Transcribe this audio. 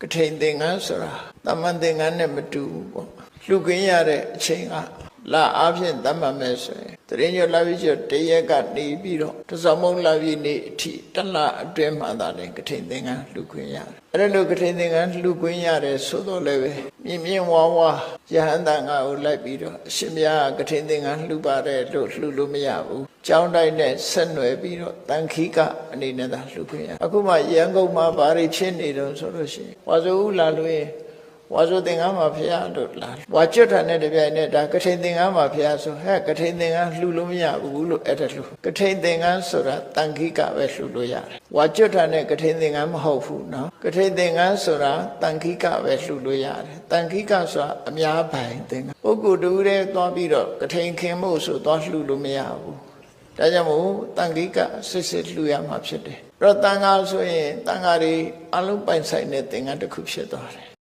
ကထိန်သင်္ကန်းဆိုတာတမန်သင်္ကန်းနဲ့မတူဘူးပေါ့လှူခင်းရတဲ့အချိန်က လာအားဖြင့်တတ်မှတ်မယ်ဆိုရင်တရင်ညလာပြီးကျတရက်ကနေပြီးတော့တစောင်းမုံလာပြီးနေအထိတလအတွင်းမှသာလည်းကထိန်သင်္ကန်းလှူခွင့်ရတယ်အဲ့ဒါလို့ကထိန်သင်္ကန်းလှူခွင့်ရတယ်ဆိုတော့လည်းပဲမြင်မြင်ဝါဝါယဟန်တန်ကကိုလိုက်ပြီးတော့အရှင်မြတ်ကကထိန်သင်္ကန်းလှူပါတယ်လို့လှူလို့မရဘူးကြောင်းတိုင်းနဲ့ဆက်နွယ်ပြီးတော့တန်ခိကအနေနဲ့သာလှူခွင့်ရအခုမှရန်ကုန်မှာဘာတွေဖြစ်နေတော့ဆိုလို့ရှိရင်ဝါဆိုဦးလာလို့ရင် ဝါဆိုသင်္ကန်းမှာဖះတို့လာဝါကျွတ်တာနဲ့တပြိုင်နက်ဒါကထိန်သင်္ကန်းမှာဖះဆိုဟဲ့ကထိန်သင်္ကန်းလှူလို့မရဘူးလို့အဲ့ဒါလှူကထိန်သင်္ကန်းဆိုတာတန်ခိကပဲလှူလို့ရတယ်ဝါကျွတ်တာနဲ့ကထိန်သင်္ကန်းမဟုတ်ဘူးနော်ကထိန်သင်္ကန်းဆိုတာတန်ခိကပဲလှူလို့ရတယ်တန်ခိကဆိုတာအများပိုင်သင်္ကန်းပုဂ္ဂိုလ်တူတဲ့သွားပြီးတော့ကထိန်ခင်မှုဆိုသွားလှူလို့မရဘူးဒါကြောင့်မို့တန်ခိကစစ်စစ်လှူရမှာဖြစ်တယ်။အဲ့တော့တန်ခါဆိုရင်တန်ခါတွေအလုံးပိုင်ဆိုင်တဲ့သင်္ကန်းတစ်ခုဖြစ်သွားတယ်